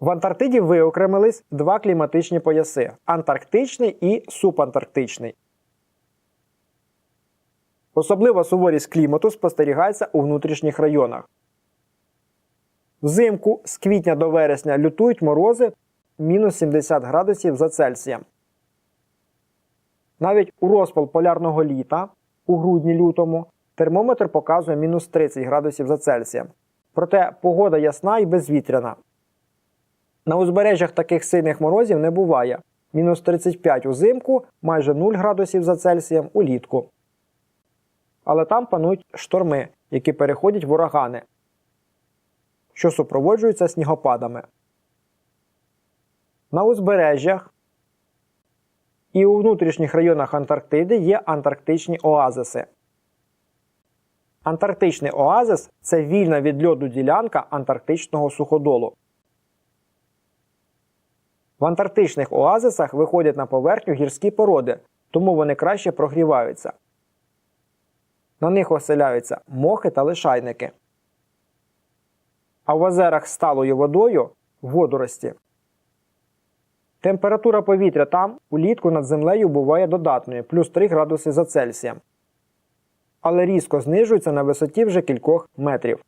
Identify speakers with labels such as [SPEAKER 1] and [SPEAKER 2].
[SPEAKER 1] В Антарктиді виокремились два кліматичні пояси антарктичний і субантарктичний. Особлива суворість клімату спостерігається у внутрішніх районах. Взимку з квітня до вересня лютують морози мінус 70 градусів за Цельсієм. Навіть у розпал полярного літа у грудні-лютому термометр показує мінус 30 градусів за Цельсієм. Проте погода ясна і безвітряна. На узбережжях таких сильних морозів не буває. Мінус 35 узимку, майже 0 градусів за Цельсієм улітку. Але там панують шторми, які переходять в урагани, що супроводжуються снігопадами. На узбережжях і у внутрішніх районах Антарктиди є антарктичні оазиси. Антарктичний оазис це вільна від льоду ділянка антарктичного суходолу. В антарктичних оазисах виходять на поверхню гірські породи, тому вони краще прогріваються. На них оселяються мохи та лишайники. А в озерах з сталою водою водорості. Температура повітря там улітку над землею буває додатною плюс 3 градуси за Цельсієм. Але різко знижується на висоті вже кількох метрів.